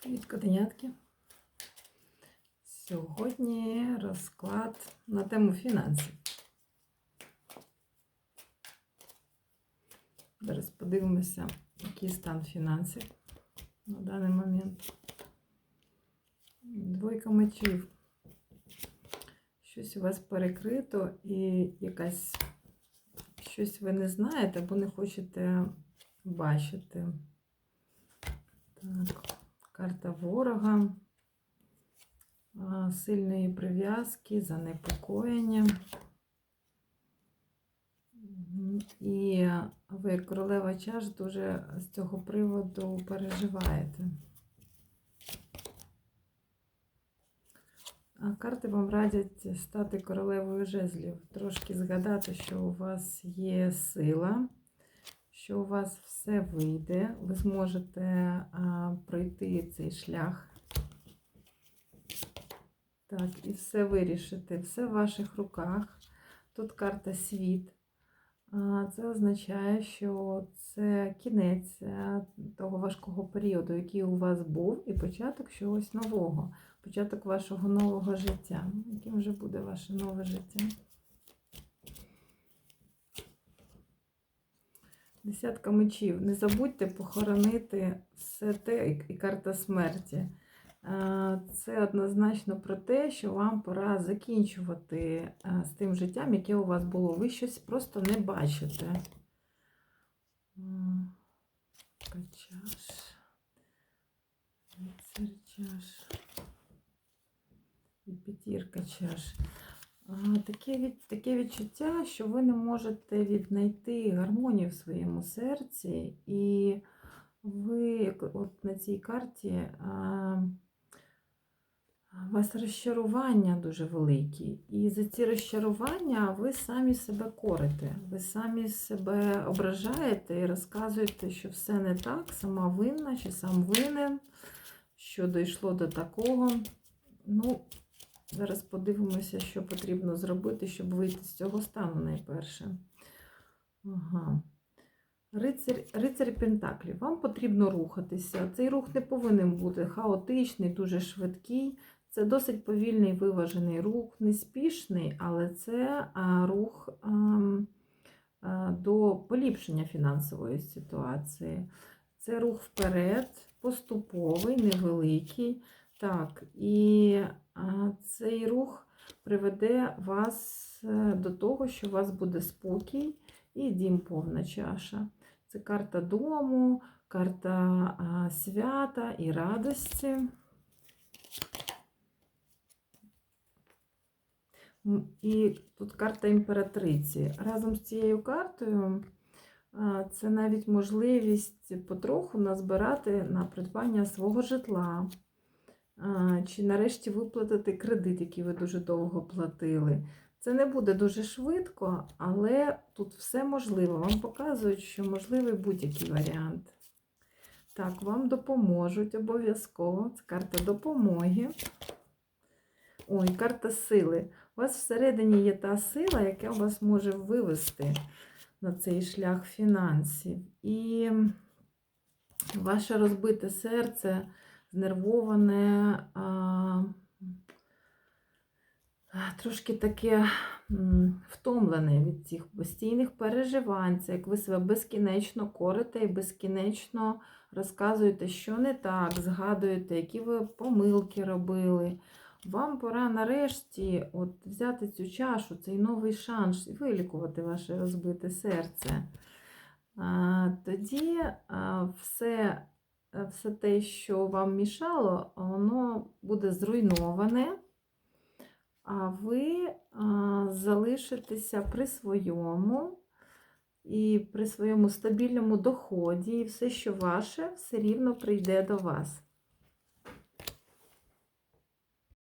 Привіт, котенятки. Сьогодні розклад на тему фінансів. Зараз подивимося, який стан фінансів на даний момент. Двойка мечів. Щось у вас перекрито і якась щось ви не знаєте або не хочете бачити. Так. Карта ворога, сильної прив'язки, занепокоєння. І ви, королева чаш, дуже з цього приводу переживаєте. А карти вам радять стати королевою жезлів, трошки згадати, що у вас є сила що у вас все вийде, ви зможете а, пройти цей шлях. Так, і все вирішити, все в ваших руках. Тут карта світ. Це означає, що це кінець е, того важкого періоду, який у вас був, і початок чогось нового, початок вашого нового життя. Яким же буде ваше нове життя? Десятка мечів. Не забудьте похоронити все те і карта смерті. Це однозначно про те, що вам пора закінчувати з тим життям, яке у вас було. Ви щось просто не бачите. Чаш. Лицар. І п'ятірка чаш. Таке від, таке відчуття, що ви не можете віднайти гармонію в своєму серці, і ви от на цій карті а, у вас розчарування дуже великі. І за ці розчарування ви самі себе корите, ви самі себе ображаєте і розказуєте, що все не так, сама винна, чи сам винен, що дійшло до такого. Ну, Зараз подивимося, що потрібно зробити, щоб вийти з цього стану найперше. Ага. Рицарь, рицарь Пентаклів. Вам потрібно рухатися. Цей рух не повинен бути хаотичний, дуже швидкий. Це досить повільний виважений рух, неспішний, але це рух а, а, до поліпшення фінансової ситуації. Це рух вперед, поступовий, невеликий. Так, і цей рух приведе вас е, до того, що у вас буде спокій і дім повна чаша. Це карта дому, карта свята і радості. І тут карта імператриці. Разом з цією картою це навіть можливість потроху назбирати на придбання свого житла чи нарешті виплатити кредит, який ви дуже довго платили. Це не буде дуже швидко, але тут все можливо. Вам показують, що можливий будь-який варіант. Так, вам допоможуть обов'язково. Це карта допомоги. Ой, карта сили. У вас всередині є та сила, яка вас може вивести на цей шлях фінансів. І ваше розбите серце знервоване, а, трошки таке втомлене від цих постійних переживань. Це як ви себе безкінечно корите і безкінечно розказуєте, що не так, згадуєте, які ви помилки робили. Вам пора нарешті от взяти цю чашу, цей новий шанс вилікувати ваше розбите серце. Тоді все все те, що вам мішало, воно буде зруйноване, а ви залишитеся при своєму і при своєму стабільному доході, і все, що ваше, все рівно прийде до вас.